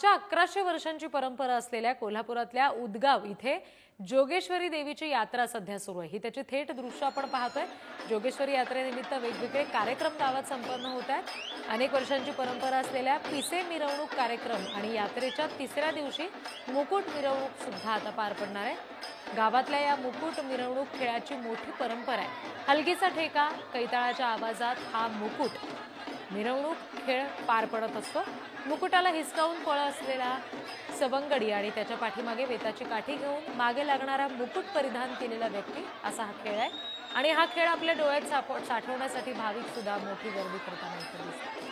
च्या अकराशे वर्षांची परंपरा असलेल्या कोल्हापुरातल्या उदगाव इथे जोगेश्वरी देवीची यात्रा सध्या सुरू आहे. ही त्याची थेट दृश्य आपण पाहतोय. जोगेश्वरी यात्रेनिमित्त वेगवेगळे कार्यक्रम गावात संपन्न होत आहेत. अनेक वर्षांची परंपरा असलेल्या पिसे मिरवणूक कार्यक्रम आणि यात्रेच्या तिसऱ्या दिवशी मुकुट मिरवणूक सुद्धा आता पार पडणार आहे. गावातल्या या मुकुट मिरवणूक खेळाची मोठी परंपरा आहे. हलगीचा ठेका कैताळाच्या आवाजात हा मुकुट मिरवणूक खेळ पार पडत असतो. मुकुटाला हिसकावून पळ असलेला सबंगडी आणि त्याच्या पाठीमागे वेताची काठी घेऊन मागे लागणारा मुकुट परिधान केलेला व्यक्ती असा हा खेळ आहे. आणि हा खेळ आपल्या डोळ्यात साप- साठवण्यासाठी भाविक सुद्धा मोठी गर्दी करताना दिसतात.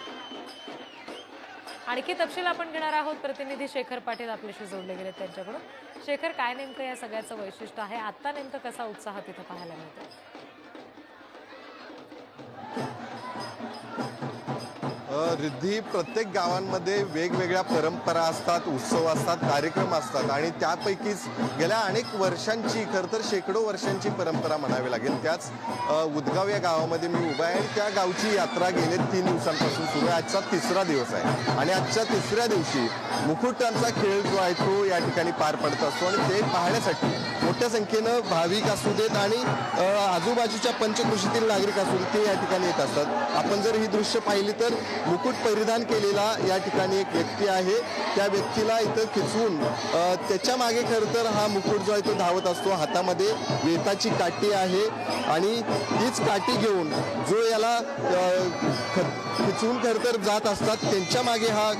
आणखी तपशील आपण घेणार आहोत. प्रतिनिधी शेखर पाटील आपल्याशी जोडले गेले त्यांच्याकडून. शेखर काय नेमकं या सगळ्याचं वैशिष्ट्य आहे? आता नेमकं कसा उत्साह तिथं पाहायला मिळतो? रिद्धी प्रत्येक गावांमध्ये वेगवेगळ्या परंपरा असतात उत्सव असतात कार्यक्रम असतात आणि त्यापैकीच गेल्या अनेक वर्षांची खरं तर शेकडो वर्षांची परंपरा म्हणावी लागेल. त्याच उदगाव या गावामध्ये मी उभा आहे त्या गावची यात्रा गेले तीन दिवसांपासून सुरू आहे. आजचा तिसरा दिवस आहे. आणि आजच्या तिसऱ्या दिवशी मुकुटांचा खेळ जो आहे तो या ठिकाणी पार पडत असतो आणि ते पाहण्यासाठी मोठ्या संख्येनं भाविक असू देत आणि आजूबाजूच्या पंचकृषीतील नागरिक असू देत ते या ठिकाणी येत असतात. आपण जर ही दृश्य पाहिली तर मुकुट परिधान केलेला या ठिकाणी एक व्यक्ती आहे. त्या व्यक्तीला इथं खिचवून त्याच्यामागे खरं तर हा मुकुट जो आहे तो धावत असतो. हातामध्ये वेताची काठी आहे आणि तीच काठी घेऊन जो याला खिचवून खरं तर जात असतात त्यांच्या मागे हा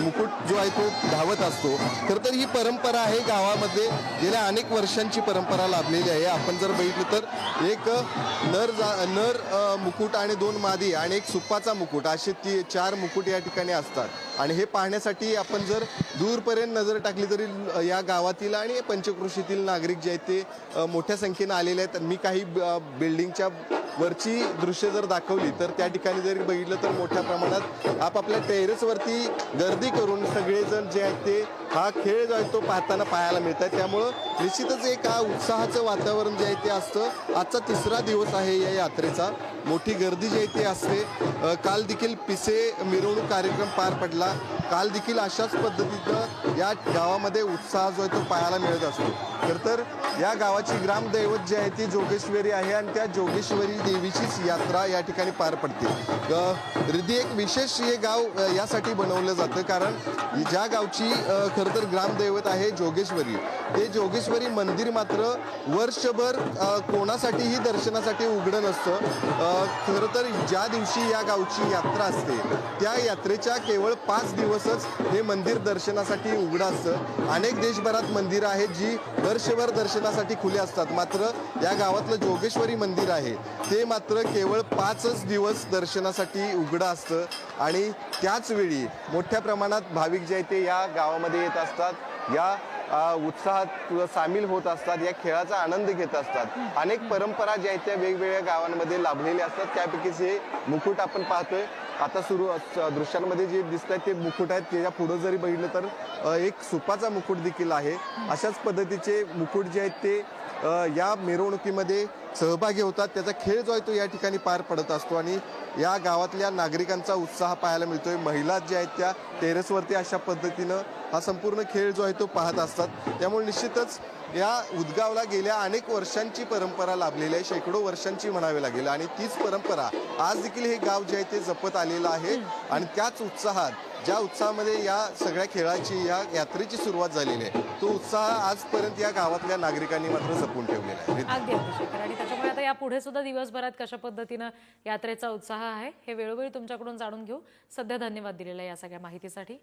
मुकुट जो आहे तो धावत असतो. खरं तर ही परंपरा आहे गावामध्ये. गेल्या अनेक वर्षांची परंपरा लाभलेली आहे. आपण जर बघितलं तर एक नर जा नर मुकुट आणि दोन मादी आणि एक सुप्पाचा मुकुट असे ती चार मुकुट या ठिकाणी असतात. आणि हे पाहण्यासाठी आपण जर दूरपर्यंत नजर टाकली तरी या गावातील आणि पंचकृषीतील नागरिक जे आहेत ते मोठ्या संख्येनं आलेले आहेत. मी काही बिल्डिंगच्या वरची दृश्य जर दाखवली तर त्या ठिकाणी जरी बघितलं तर मोठ्या प्रमाणात आपापल्या टेरेसवरती गर्दी करून सगळेजण जे आहेत ते हा खेळ जो आहे तो पाहताना पाहायला मिळत आहे त्यामुळं निश्चितच एक हा उत्साहाचं वातावरण जे आहे ते असतं. आजचा तिसरा दिवस आहे या यात्रेचा. मोठी गर्दी जी आहे ती असते. काल देखील पिसे मिरवणूक कार्यक्रम पार पडला. काल देखील अशाच पद्धतीनं या गावामध्ये उत्साह जो आहे तो पाहायला मिळत असतो. खरं तर या गावाची ग्रामदैवत जी आहे ती जोगेश्वरी आहे आणि त्या जोगेश्वरी देवीचीच यात्रा या ठिकाणी पार पडते. रिधी एक विशेष हे गाव यासाठी बनवलं जातं. कारण ज्या गावची खरं तर ग्रामदैवत आहे जोगेश्वरी. ते जोगेश्वरी मंदिर मात्र वर्षभर कोणासाठीही दर्शनासाठी उघडं नसतं. खरं तर ज्या दिवशी या गावची यात्रा असते त्या यात्रेच्या केवळ पाच दिवस तसंच हे मंदिर दर्शनासाठी उघडं असतं. अनेक देशभरात मंदिरं आहेत जी वर्षभर दर्शनासाठी खुली असतात. मात्र या गावातलं जोगेश्वरी मंदिर आहे ते मात्र केवळ पाचच दिवस दर्शनासाठी उघडं असतं आणि त्याच वेळी मोठ्या प्रमाणात भाविक जे आहेत ते या गावामध्ये येत असतात या उत्साहात सामील होत असतात या खेळाचा आनंद घेत असतात. अनेक परंपरा ज्या आहेत त्या वेगवेगळ्या गावांमध्ये लाभलेल्या असतात. त्यापैकीच हे मुकुट आपण पाहतोय. आता सुरू अस- दृश्यांमध्ये जे दिसत आहेत ते मुकुट आहेत. त्याच्या पुढं जरी बघितलं तर एक सुपाचा मुकुट देखील आहे. अशाच पद्धतीचे मुकुट जे आहेत ते या मिरवणुकीमध्ये सहभागी होतात. त्याचा खेळ जो आहे तो या ठिकाणी पार पडत असतो आणि या गावातल्या नागरिकांचा उत्साह पाहायला मिळतोय. महिला ज्या आहेत त्या टेरेसवरती अशा पद्धतीनं हा संपूर्ण खेळ जो आहे तो पाहत असतात. त्यामुळे निश्चितच या उदगावला गेल्या अनेक वर्षांची परंपरा लाभलेली आहे. शेकडो वर्षांची म्हणावी लागेल. आणि तीच परंपरा आज देखील हे गाव जे आहे ते जपत आलेलं आहे. आणि त्याच उत्साहात ज्या उत्साहामध्ये या सगळ्या खेळाची या यात्रेची सुरुवात झालेली आहे तो उत्साह आजपर्यंत या गावातल्या नागरिकांनी मात्र जपून ठेवलेला आहे. अगदी अगदी शेखर. आणि त्याच्यामुळे आता या पुढे सुद्धा दिवसभरात कशा पद्धतीनं यात्रेचा उत्साह आहे हे वेळोवेळी तुमच्याकडून जाणून घेऊ. सध्या धन्यवाद दिलेला या सगळ्या माहितीसाठी.